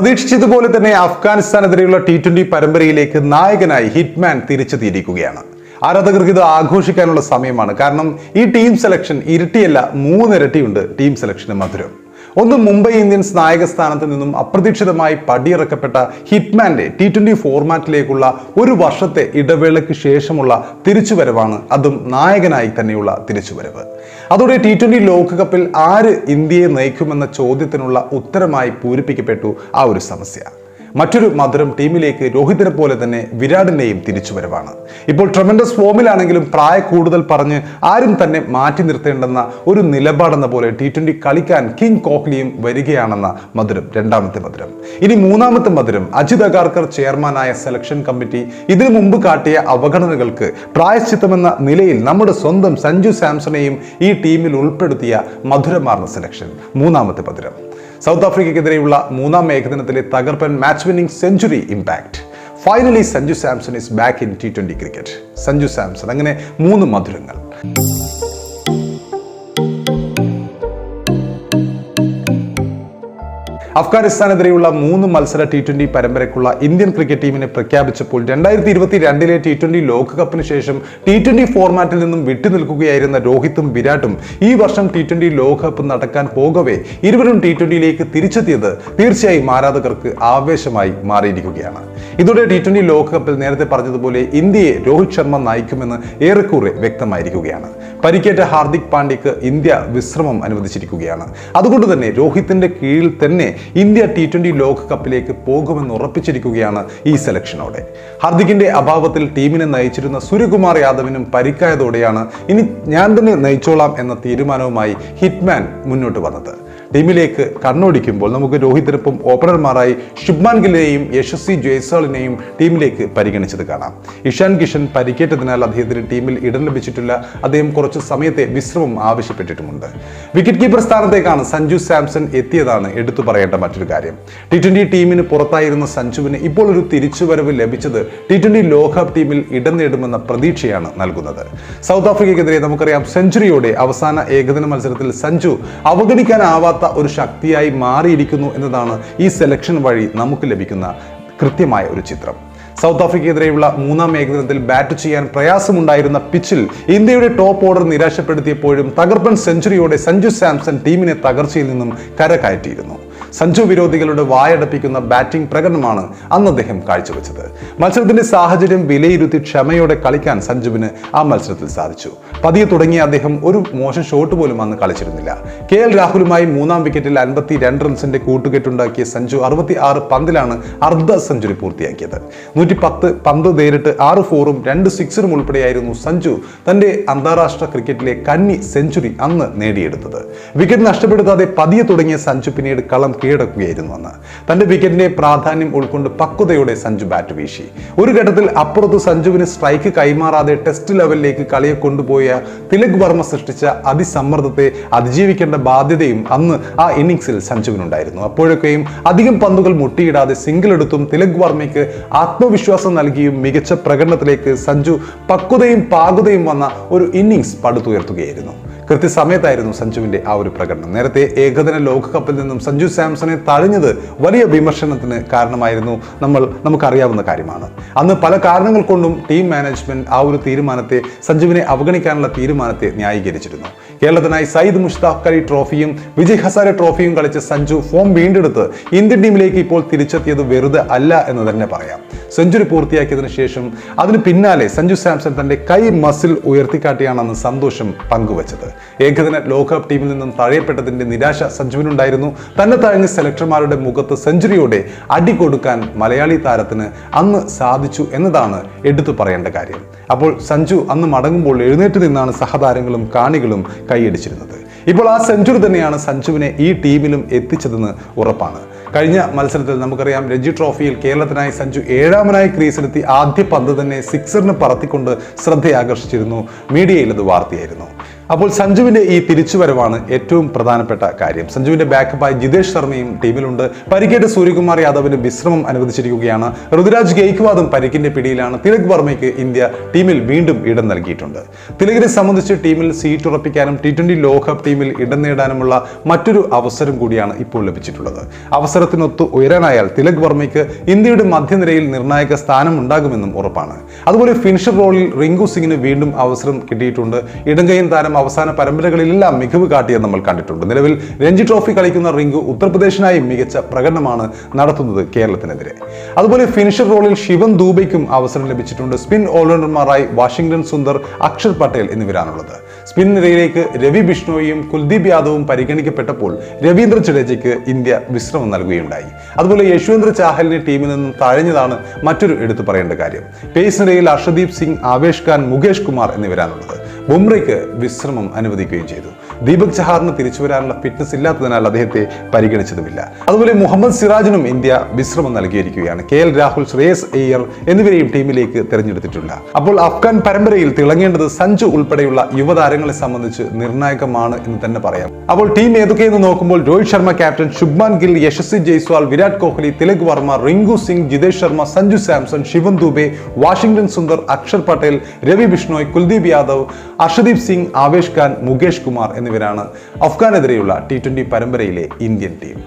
പ്രതീക്ഷിച്ചതുപോലെ തന്നെ അഫ്ഗാനിസ്ഥാനെതിരെയുള്ള T twenty പരമ്പരയിലേക്ക് നായകനായി ഹിറ്റ്മാൻ തിരിച്ചെത്തിയിരിക്കുകയാണ് ആരാധകർക്ക് ഇത് ആഘോഷിക്കാനുള്ള സമയമാണ്. കാരണം ഈ ടീം സെലക്ഷൻ ഇരട്ടിയല്ല മൂന്നിരട്ടിയുണ്ട് ടീം സെലക്ഷന് മധുരം. ഒന്ന് മുംബൈ ഇന്ത്യൻസ് നായക സ്ഥാനത്ത് നിന്നും അപ്രതീക്ഷിതമായി പടിയിറക്കപ്പെട്ട ഹിറ്റ്മാന്റെ ടി ട്വന്റി ഫോർമാറ്റിലേക്കുള്ള ഒരു വർഷത്തെ ഇടവേളയ്ക്ക് ശേഷമുള്ള തിരിച്ചുവരവാണ് അതും നായകനായി തന്നെയുള്ള തിരിച്ചുവരവ്. അതോടെ ടി ട്വന്റി ലോകകപ്പിൽ ആര് ഇന്ത്യയെ നയിക്കുമെന്ന ചോദ്യത്തിനുള്ള ഉത്തരമായി പൂരിപ്പിക്കപ്പെട്ടു ആ ഒരു സമസ്യ. മറ്റൊരു മധുരം ടീമിലേക്ക് രോഹിതിനെ പോലെ തന്നെ വിരാടിന്റെയും തിരിച്ചുവരവാണ് ഇപ്പോൾ ട്രമൻഡസ് ഫോമിലാണെങ്കിലും പ്രായ കൂടുതൽ പറഞ്ഞ് ആരും തന്നെ മാറ്റി നിർത്തേണ്ടെന്ന ഒരു നിലപാടെന്ന പോലെ ടി ട്വന്റി കളിക്കാൻ കിങ് കോഹ്ലിയും വരികയാണെന്ന മധുരം രണ്ടാമത്തെ മധുരം. ഇനി മൂന്നാമത്തെ മധുരം അജിത് അഗാർക്കർ ചെയർമാനായ സെലക്ഷൻ കമ്മിറ്റി ഇതിനു മുമ്പ് കാട്ടിയ അവഗണനകൾക്ക് പ്രായശ്ചിത്തമെന്ന നിലയിൽ നമ്മുടെ സ്വന്തം സഞ്ജു സാംസണെയും ഈ ടീമിൽ ഉൾപ്പെടുത്തിയ മധുരമാർന്ന സെലക്ഷൻ മൂന്നാമത്തെ മധുരം. സൗത്ത് ആഫ്രിക്കയ്ക്കെതിരെയുള്ള മൂന്നാം ഏകദിനത്തിലെ തകർപ്പൻ match winning century impact finally Sanju Samson is back in T twenty cricket Sanju Samson അങ്ങനെ മൂന്ന് മധുരങ്ങൾ. അഫ്ഗാനിസ്ഥാനെതിരെയുള്ള മൂന്ന് മത്സര ടി ട്വന്റി പരമ്പരയ്ക്കുള്ള ഇന്ത്യൻ ക്രിക്കറ്റ് ടീമിനെ പ്രഖ്യാപിച്ചപ്പോൾ രണ്ടായിരത്തി ഇരുപത്തി രണ്ടിലെ ടി ട്വന്റി ലോകകപ്പിന് ശേഷം ടി ട്വന്റി ഫോർമാറ്റിൽ നിന്നും വിട്ടുനിൽക്കുകയായിരുന്ന രോഹിത്തും വിരാട്ടും ഈ വർഷം ടി ട്വന്റി ലോകകപ്പ് നടക്കാൻ പോകവേ ഇരുവരും ടി ട്വന്റിയിലേക്ക് തിരിച്ചെത്തിയത് തീർച്ചയായും ആരാധകർക്ക് ആവേശമായി മാറിയിരിക്കുകയാണ്. ഇതോടെ ടി ട്വന്റി ലോകകപ്പിൽ നേരത്തെ പറഞ്ഞതുപോലെ ഇന്ത്യയെ രോഹിത് ശർമ്മ നയിക്കുമെന്ന് ഏറെക്കുറെ വ്യക്തമായിരിക്കുകയാണ്. പരിക്കേറ്റ ഹാർദിക് പാണ്ഡ്യക്ക് ഇന്ത്യ വിശ്രമം അനുവദിച്ചിരിക്കുകയാണ്. അതുകൊണ്ട് തന്നെ രോഹിത്തിന്റെ കീഴിൽ തന്നെ ഇന്ത്യ ടി ട്വന്റി ലോകകപ്പിലേക്ക് പോകുമെന്ന് ഉറപ്പിച്ചിരിക്കുകയാണ് ഈ സെലക്ഷനോടെ. ഹാർദിക്കിന്റെ അഭാവത്തിൽ ടീമിനെ നയിച്ചിരുന്ന സൂര്യകുമാർ യാദവിനും പരിക്കായതോടെയാണ് ഇനി ഞാൻ തന്നെ നയിച്ചോളാം എന്ന തീരുമാനവുമായി ഹിറ്റ്മാൻ മുന്നോട്ട് വന്നത്. ടീമിലേക്ക് കണ്ണോടിക്കുമ്പോൾ നമുക്ക് രോഹിത്തിനൊപ്പം ഓപ്പണർമാരായി ശുഭ്മാൻ ഗില്ലിനെയും യശസ്വി ജയ്സാളിനെയും ടീമിലേക്ക് പരിഗണിച്ചത് കാണാം. ഇഷാൻ കിഷൻ പരിക്കേറ്റതിനാൽ അദ്ദേഹത്തിന് ടീമിൽ ഇടം ലഭിച്ചിട്ടില്ല. അദ്ദേഹം കുറച്ച് സമയത്തെ വിശ്രമം ആവശ്യപ്പെട്ടിട്ടുമുണ്ട്. വിക്കറ്റ് കീപ്പർ സ്ഥാനത്തേക്കാണ് സഞ്ജു സാംസൺ എത്തിയതാണ് എടുത്തു പറയേണ്ട മറ്റൊരു കാര്യം. ടി ട്വന്റി ടീമിന് പുറത്തായിരുന്ന സഞ്ജുവിന് ഇപ്പോൾ ഒരു തിരിച്ചുവരവ് ലഭിച്ചത് ടി ട്വന്റി ലോകകപ്പ് ടീമിൽ ഇടം നേടുമെന്ന പ്രതീക്ഷയാണ് നൽകുന്നത്. സൗത്ത് ആഫ്രിക്കയ്ക്കെതിരെ നമുക്കറിയാം സെഞ്ചുറിയോടെ അവസാന ഏകദിന മത്സരത്തിൽ സഞ്ജു അവഗണിക്കാനാവാത്ത ഒരു ശക്തിയായി മാറിയിരിക്കുന്നു എന്നതാണ് ഈ സെലക്ഷൻ വഴി നമുക്ക് ലഭിക്കുന്ന കൃത്യമായ ഒരു ചിത്രം. സൗത്ത് ആഫ്രിക്കയ്ക്കെതിരെയുള്ള മൂന്നാം ഏകദിനത്തിൽ ബാറ്റ് ചെയ്യാൻ പ്രയാസമുണ്ടായിരുന്ന പിച്ചിൽ ഇന്ത്യയുടെ ടോപ്പ് ഓർഡർ നിരാശപ്പെടുത്തിയപ്പോഴും തകർപ്പൻ സെഞ്ചുറിയോടെ സഞ്ജു സാംസൺ ടീമിനെ തകർച്ചയിൽ നിന്നും കരകയറ്റിയിരുന്നു. സഞ്ജു വിരോധികളുടെ വായടപ്പിക്കുന്ന ബാറ്റിംഗ് പ്രകടനമാണ് അന്ന് അദ്ദേഹം കാഴ്ചവെച്ചത്. മത്സരത്തിന്റെ സാഹചര്യം വിലയിരുത്തി ക്ഷമയോടെ കളിക്കാൻ സഞ്ജുവിന് ആ മത്സരത്തിൽ സാധിച്ചു. പതിയെ തുടങ്ങിയ അദ്ദേഹം ഒരു മോശം ഷോട്ട് പോലും അന്ന് കളിച്ചിരുന്നില്ല. കെ എൽ രാഹുലുമായി മൂന്നാം വിക്കറ്റിൽ അൻപത്തി രണ്ട് റൺസിന്റെ കൂട്ടുകെട്ടുണ്ടാക്കിയ സഞ്ജു അറുപത്തി ആറ് പന്തിലാണ് അർദ്ധ സെഞ്ചുറി പൂർത്തിയാക്കിയത്. നൂറ്റി പത്ത് പന്ത് നേരിട്ട് ആറ് ഫോറും രണ്ട് സിക്സറും ഉൾപ്പെടെയായിരുന്നു സഞ്ജു തന്റെ അന്താരാഷ്ട്ര ക്രിക്കറ്റിലെ കന്നി സെഞ്ചുറി അന്ന് നേടിയെടുത്തത്. വിക്കറ്റ് നഷ്ടപ്പെടുത്താതെ പതിയെ തുടങ്ങിയ സഞ്ജു പിന്നീട് കളം കീഴടക്കുകയായിരുന്നു അന്ന് തന്റെ വിക്കറ്റിന്റെ പ്രാധാന്യം ഉൾക്കൊണ്ട് പക്വതയോടെ സഞ്ജു ബാറ്റ് വീശി. ഒരു ഘട്ടത്തിൽ അപ്പുറത്ത് സഞ്ജുവിന് സ്ട്രൈക്ക് കൈമാറാതെ ടെസ്റ്റ് ലെവലിലേക്ക് കളിയെ കൊണ്ടുപോയ തിലക് വർമ്മ സൃഷ്ടിച്ച അതിസമ്മർദ്ദത്തെ അതിജീവിക്കേണ്ട ബാധ്യതയും അന്ന് ആ ഇന്നിങ്സിൽ സഞ്ജുവിനുണ്ടായിരുന്നു. അപ്പോഴൊക്കെയും അധികം പന്തുകൾ മുട്ടിയിടാതെ സിംഗിൾ എടുത്തും തിലക് വർമ്മയ്ക്ക് ആത്മവിശ്വാസം നൽകിയും മികച്ച പ്രകടനത്തിലേക്ക് സഞ്ജു പക്വതയും പാകുതയും വന്ന ഒരു ഇന്നിങ്സ് പടുത്തുയർത്തുകയായിരുന്നു കൃത്യസമയത്തായിരുന്നു സഞ്ജുവിന്റെ ആ ഒരു പ്രകടനം. നേരത്തെ ഏകദിന ലോകകപ്പിൽ നിന്നും സഞ്ജു സാംസണെ തഴഞ്ഞത് വലിയ വിമർശനത്തിന് കാരണമായിരുന്നു നമ്മൾ നമുക്കറിയാവുന്ന കാര്യമാണ്. അന്ന് പല കാരണങ്ങൾ കൊണ്ടും ടീം മാനേജ്മെന്റ് ആ ഒരു തീരുമാനത്തെ സഞ്ജുവിനെ അവഗണിക്കാനുള്ള തീരുമാനത്തെ ന്യായീകരിച്ചിരുന്നു. കേരളത്തിനായി സയ്യിദ് മുഷ്താഖ് അലി ട്രോഫിയും വിജയ് ഹസാരെ ട്രോഫിയും കളിച്ച് സഞ്ജു ഫോം വീണ്ടെടുത്ത് ഇന്ത്യൻ ടീമിലേക്ക് ഇപ്പോൾ തിരിച്ചെത്തിയത് വെറുതെ അല്ല എന്ന് തന്നെ പറയാം. സെഞ്ചുറി പൂർത്തിയാക്കിയതിനു ശേഷം അതിന് പിന്നാലെ സഞ്ജു സാംസൺ തന്റെ കൈ മസിൽ ഉയർത്തിക്കാട്ടിയാണെന്ന് സന്തോഷം പങ്കുവച്ചത്. ഏകദിന ലോകകപ്പ് ടീമിൽ നിന്നും തഴയപ്പെട്ടതിന്റെ നിരാശ സഞ്ജുവിനുണ്ടായിരുന്നു. തന്നെ തഴഞ്ഞ സെലക്ടർമാരുടെ മുഖത്ത് സെഞ്ചുറിയോടെ അടി കൊടുക്കാൻ മലയാളി താരത്തിന് അന്ന് സാധിച്ചു എന്നതാണ് എടുത്തു പറയേണ്ട കാര്യം. അപ്പോൾ സഞ്ജു അന്ന് മടങ്ങുമ്പോൾ എഴുന്നേറ്റ് നിന്നാണ് സഹതാരങ്ങളും കാണികളും കൈയടിച്ചിരുന്നത്. ഇപ്പോൾ ആ സെഞ്ചുറി തന്നെയാണ് സഞ്ജുവിനെ ഈ ടീമിലും എത്തിച്ചതെന്ന് ഉറപ്പാണ്. കഴിഞ്ഞ മത്സരത്തിൽ നമുക്കറിയാം രഞ്ജി ട്രോഫിയിൽ കേരളത്തിനായി സഞ്ജു ഏഴാമനായി ക്രീസിലെത്തി ആദ്യ പന്ത് തന്നെ സിക്സറിന് പറത്തിക്കൊണ്ട് ശ്രദ്ധയാകർഷിച്ചിരുന്നു. മീഡിയയിൽ അത് വാർത്തയായിരുന്നു. അപ്പോൾ സഞ്ജുവിന്റെ ഈ തിരിച്ചുവരവാണ് ഏറ്റവും പ്രധാനപ്പെട്ട കാര്യം. സഞ്ജുവിന്റെ ബാക്കപ്പായി ജിതേഷ് ശർമ്മയും ടീമിലുണ്ട്. പരിക്കേറ്റ സൂര്യകുമാർ യാദവിന് വിശ്രമം അനുവദിച്ചിരിക്കുകയാണ്. ഋതുരാജ് ഗെയ്ക്വാദും പരിക്കിന്റെ പിടിയിലാണ്. തിലക് വർമ്മയ്ക്ക് ഇന്ത്യ ടീമിൽ വീണ്ടും ഇടം നൽകിയിട്ടുണ്ട്. തിലകിനെ സംബന്ധിച്ച് ടീമിൽ സീറ്റ് ഉറപ്പിക്കാനും ടി ട്വന്റി ലോകകപ്പ് ടീമിൽ ഇടം നേടാനുമുള്ള മറ്റൊരു അവസരം കൂടിയാണ് ഇപ്പോൾ ലഭിച്ചിട്ടുള്ളത്. അവസരത്തിനൊത്ത് ഉയരാനായാൽ തിലക് വർമ്മയ്ക്ക് ഇന്ത്യയുടെ മധ്യനിരയിൽ നിർണായക സ്ഥാനം ഉണ്ടാകുമെന്നും ഉറപ്പാണ്. അതുപോലെ ഫിനിഷർ റോളിൽ റിങ്കു സിംഗിന് വീണ്ടും അവസരം കിട്ടിയിട്ടുണ്ട്. ഇടങ്കയ്യൻ താരം അവസാന പരമ്പരകളിലെല്ലാം മികവ് കാട്ടിയത് നമ്മൾ കണ്ടിട്ടുണ്ട്. നിലവിൽ രഞ്ജി ട്രോഫി കളിക്കുന്ന റിങ്കു ഉത്തർപ്രദേശിനായി മികച്ച പ്രകടനമാണ് നടത്തുന്നത് കേരളത്തിനെതിരെ. അതുപോലെ ഫിനിഷർ റോളിൽ ശിവൻ ദൂബയ്ക്കും അവസരം ലഭിച്ചിട്ടുണ്ട്. സ്പിൻ ഓൾറൗണ്ടർമാരായി വാഷിംഗ്ടൺ സുന്ദർ അക്ഷർ പട്ടേൽ എന്നിവരാണുള്ളത്. സ്പിൻ നിരയിലേക്ക് രവി ബിഷ്ണോയും കുൽദീപ് യാദവും പരിഗണിക്കപ്പെട്ടപ്പോൾ രവീന്ദ്ര ജഡേജയ്ക്ക് ഇന്ത്യ വിശ്രമം നൽകുകയുണ്ടായി. അതുപോലെ യശ്വന്ദ്ര ചാഹലിനെ ടീമിൽ നിന്നും തഴഞ്ഞതാണ് മറ്റൊരു എടുത്തു പറയേണ്ട കാര്യം. പേസ് നിരയിൽ അർഷദീപ് സിംഗ് ആവേഷ് ഖാൻ മുകേഷ് കുമാർ എന്നിവരാണുള്ളത്. ബുംറയ്ക്ക് വിശ്രമം അനുവദിക്കുകയും ചെയ്തു. ദീപക് ചഹാറിന് തിരിച്ചു വരാനുള്ള ഫിറ്റ്നസ് ഇല്ലാത്തതിനാൽ അദ്ദേഹത്തെ പരിഗണിച്ചതുമില്ല. അതുപോലെ മുഹമ്മദ് സിറാജിനും ഇന്ത്യ വിശ്രമം നൽകിയിരിക്കുകയാണ്. കെ എൽ രാഹുൽ ശ്രേയസ് അയ്യർ എന്നിവരെയും ടീമിലേക്ക് തിരഞ്ഞെടുത്തിട്ടുണ്ട്. അപ്പോൾ അഫ്ഗാൻ പരമ്പരയിൽ തിളങ്ങേണ്ടത് സഞ്ജു ഉൾപ്പെടെയുള്ള യുവതാരങ്ങളെ സംബന്ധിച്ച് നിർണായകമാണ് എന്ന് തന്നെ പറയാം. അപ്പോൾ ടീം ഏതൊക്കെയെന്ന് നോക്കുമ്പോൾ രോഹിത് ശർമ്മ ക്യാപ്റ്റൻ ശുഭ്മാൻ ഗിൽ യശസ്വി ജയ്സ്വാൾ വിരാട് കോഹ്ലി തിലക് വർമ്മ റിങ്കു സിംഗ് ജിതേഷ് ശർമ്മ സഞ്ജു സാംസൺ ശിവൻ ദുബെ വാഷിംഗ്ടൺ സുന്ദർ അക്ഷർ പട്ടേൽ രവി ബിഷ്ണോയ് കുൽദീപ് യാദവ് അർഷദീപ് സിംഗ് ആവേശ് ഖാൻ മുകേഷ് കുമാർ എന്നിവരാണ് അഫ്ഗാനെതിരെയുള്ള ടി ട്വന്റി പരമ്പരയിലെ ഇന്ത്യൻ ടീം.